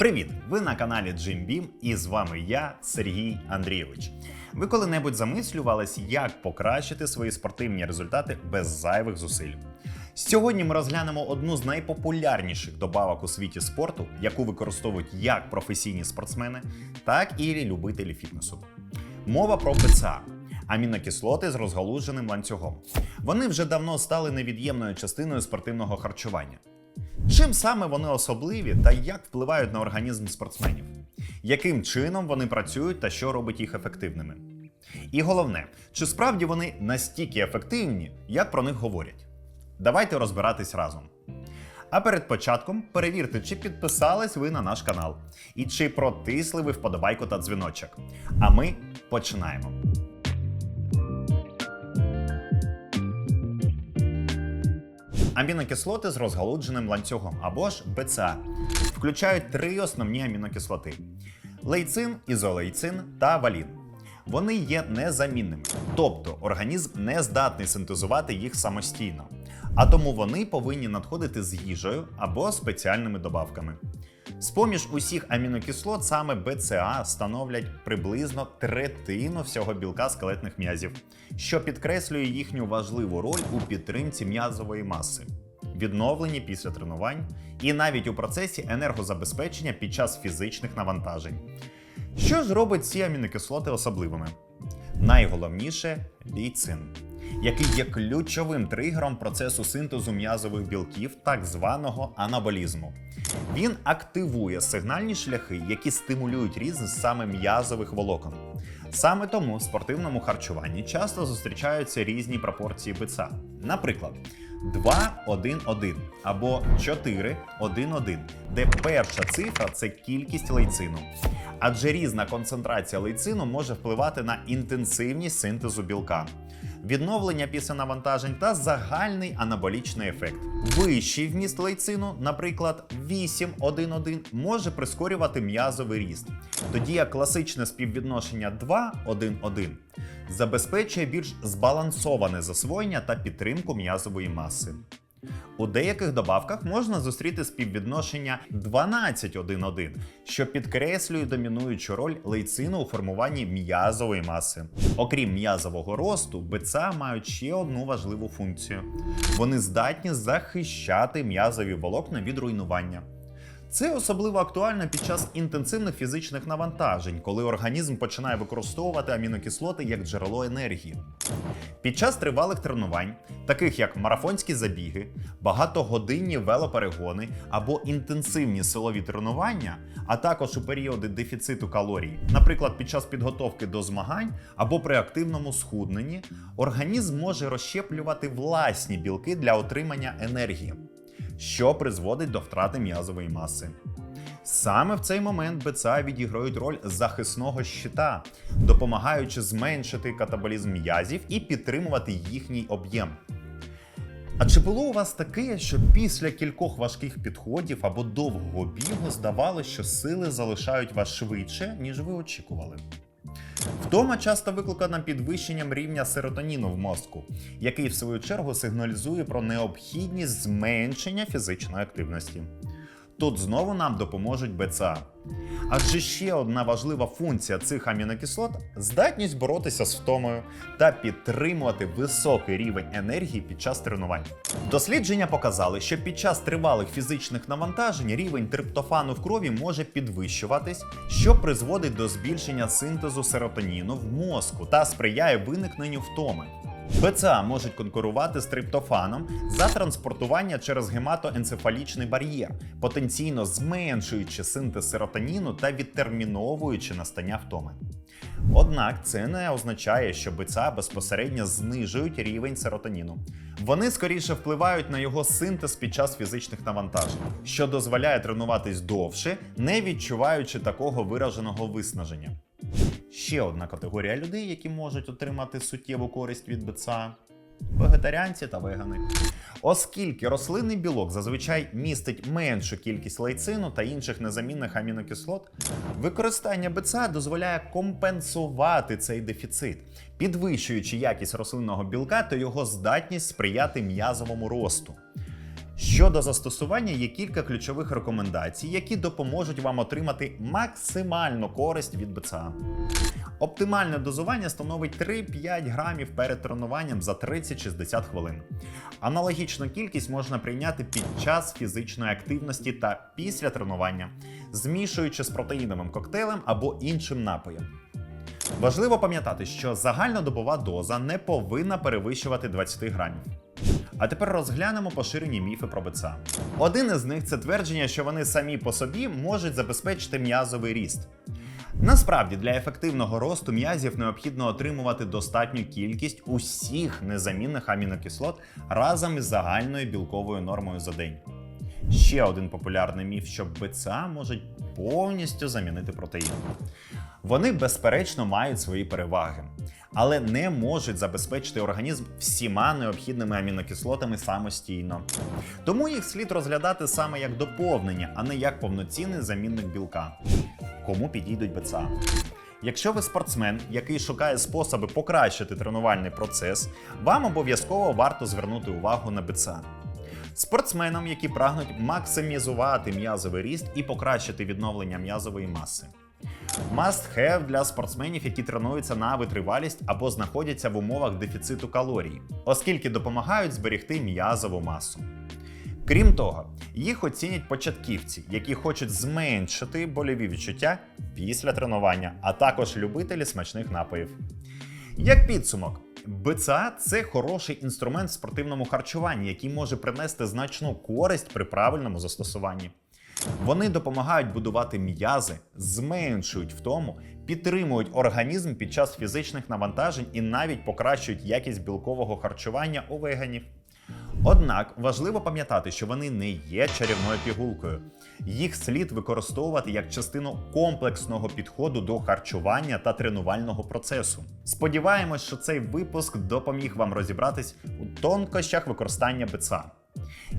Привіт! Ви на каналі Jim Beam і з вами я, Сергій Андрійович. Ви коли-небудь замислювались, як покращити свої спортивні результати без зайвих зусиль? Сьогодні ми розглянемо одну з найпопулярніших добавок у світі спорту, яку використовують як професійні спортсмени, так і любителі фітнесу. Мова про БЦА – амінокислоти з розгалуженим ланцюгом. Вони вже давно стали невід'ємною частиною спортивного харчування. Чим саме вони особливі та як впливають на організм спортсменів? Яким чином вони працюють та що робить їх ефективними? І головне, чи справді вони настільки ефективні, як про них говорять? Давайте розбиратись разом. А перед початком перевірте, чи підписались ви на наш канал і чи протисли ви вподобайку та дзвіночок. А ми починаємо. Амінокислоти з розгалудженим ланцюгом або ж БЦА включають три основні амінокислоти: лейцин, ізолейцин та валін. Вони є незамінними, тобто організм не здатний синтезувати їх самостійно, а тому вони повинні надходити з їжею або спеціальними добавками. З-поміж усіх амінокислот саме БЦА становлять приблизно третину всього білка скелетних м'язів, що підкреслює їхню важливу роль у підтримці м'язової маси, відновленні після тренувань і навіть у процесі енергозабезпечення під час фізичних навантажень. Що ж робить ці амінокислоти особливими? Найголовніше лейцин, який є ключовим тригером процесу синтезу м'язових білків, так званого анаболізму. Він активує сигнальні шляхи, які стимулюють ріст саме м'язових волокон. Саме тому в спортивному харчуванні часто зустрічаються різні пропорції БЦА. Наприклад, 2-1-1 або 4-1-1, де перша цифра це кількість лейцину. Адже різна концентрація лейцину може впливати на інтенсивність синтезу білка, відновлення після навантажень та загальний анаболічний ефект. Вищий вміст лейцину, наприклад, 8-1-1, може прискорювати м'язовий ріст, тоді як класичне співвідношення 2-1-1 забезпечує більш збалансоване засвоєння та підтримку м'язової маси. У деяких добавках можна зустріти співвідношення 12-1-1, що підкреслює домінуючу роль лейцину у формуванні м'язової маси. Окрім м'язового росту, БЦА мають ще одну важливу функцію: вони здатні захищати м'язові волокна від руйнування. Це особливо актуально під час інтенсивних фізичних навантажень, коли організм починає використовувати амінокислоти як джерело енергії. Під час тривалих тренувань, таких як марафонські забіги, багатогодинні велоперегони або інтенсивні силові тренування, а також у періоди дефіциту калорій, наприклад, під час підготовки до змагань або при активному схудненні, організм може розщеплювати власні білки для отримання енергії що призводить до втрати м'язової маси. Саме в цей момент БЦА відіграють роль захисного щита, допомагаючи зменшити катаболізм м'язів і підтримувати їхній об'єм. А чи було у вас таке, що після кількох важких підходів або довгого бігу здавалося, що сили залишають вас швидше, ніж ви очікували? Втома часто викликана підвищенням рівня серотоніну в мозку, який в свою чергу сигналізує про необхідність зменшення фізичної активності. Тут знову нам допоможуть БЦА. Адже ще одна важлива функція цих амінокислот здатність боротися з втомою та підтримувати високий рівень енергії під час тренувань. Дослідження показали, що під час тривалих фізичних навантажень рівень триптофану в крові може підвищуватись, що призводить до збільшення синтезу серотоніну в мозку та сприяє виникненню втоми. БЦА можуть конкурувати з триптофаном за транспортування через гематоенцефалічний бар'єр, потенційно зменшуючи синтез серотоніну та відтерміновуючи настання втоми. Однак це не означає, що БЦА безпосередньо знижують рівень серотоніну. Вони скоріше впливають на його синтез під час фізичних навантажень, що дозволяє тренуватись довше, не відчуваючи такого вираженого виснаження. Ще одна категорія людей, які можуть отримати суттєву користь від БЦА вегетаріанці та вегани. Оскільки рослинний білок зазвичай містить меншу кількість лейцину та інших незамінних амінокислот, використання БЦА дозволяє компенсувати цей дефіцит, підвищуючи якість рослинного білка та його здатність сприяти м'язовому росту. Щодо застосування є кілька ключових рекомендацій, які допоможуть вам отримати максимальну користь від БЦА. Оптимальне дозування становить 3-5 грамів перед тренуванням за 30-60 хвилин. Аналогічну кількість можна прийняти під час фізичної активності та після тренування, змішуючи з протеїновим коктейлем або іншим напоєм. Важливо пам'ятати, що загальнодобова доза не повинна перевищувати 20 грамів. А тепер розглянемо поширені міфи про БЦА. Один із них це твердження, що вони самі по собі можуть забезпечити м'язовий ріст. Насправді для ефективного росту м'язів необхідно отримувати достатню кількість усіх незамінних амінокислот разом із загальною білковою нормою за день. Ще один популярний міф, що БЦА можуть повністю замінити протеїн. Вони, безперечно, мають свої переваги, але не можуть забезпечити організм всіма необхідними амінокислотами самостійно. Тому їх слід розглядати саме як доповнення, а не як повноцінний замінник білка. Кому підійдуть БЦА? Якщо ви спортсмен, який шукає способи покращити тренувальний процес, вам обов'язково варто звернути увагу на БЦА. Спортсменам, які прагнуть максимізувати м'язовий ріст і покращити відновлення м'язової маси. Must have для спортсменів, які тренуються на витривалість або знаходяться в умовах дефіциту калорій, оскільки допомагають зберегти м'язову масу. Крім того, їх оцінять початківці, які хочуть зменшити больові відчуття після тренування, а також любителі смачних напоїв. Як підсумок, БЦА це хороший інструмент в спортивному харчуванні, який може принести значну користь при правильному застосуванні. Вони допомагають будувати м'язи, зменшують втому, підтримують організм під час фізичних навантажень і навіть покращують якість білкового харчування у веганів. Однак важливо пам'ятати, що вони не є чарівною пігулкою. Їх слід використовувати як частину комплексного підходу до харчування та тренувального процесу. Сподіваємось, що цей випуск допоміг вам розібратись у тонкощах використання БЦА.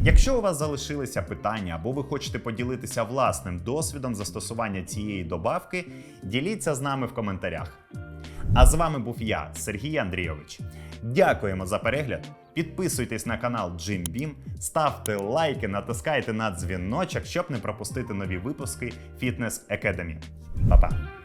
Якщо у вас залишилися питання або ви хочете поділитися власним досвідом застосування цієї добавки, діліться з нами в коментарях. А з вами був я, Сергій Андрійович. Дякуємо за перегляд. Підписуйтесь на канал Jim Beam, ставте лайки, натискайте на дзвіночок, щоб не пропустити нові випуски Fitness Academy. Па-па!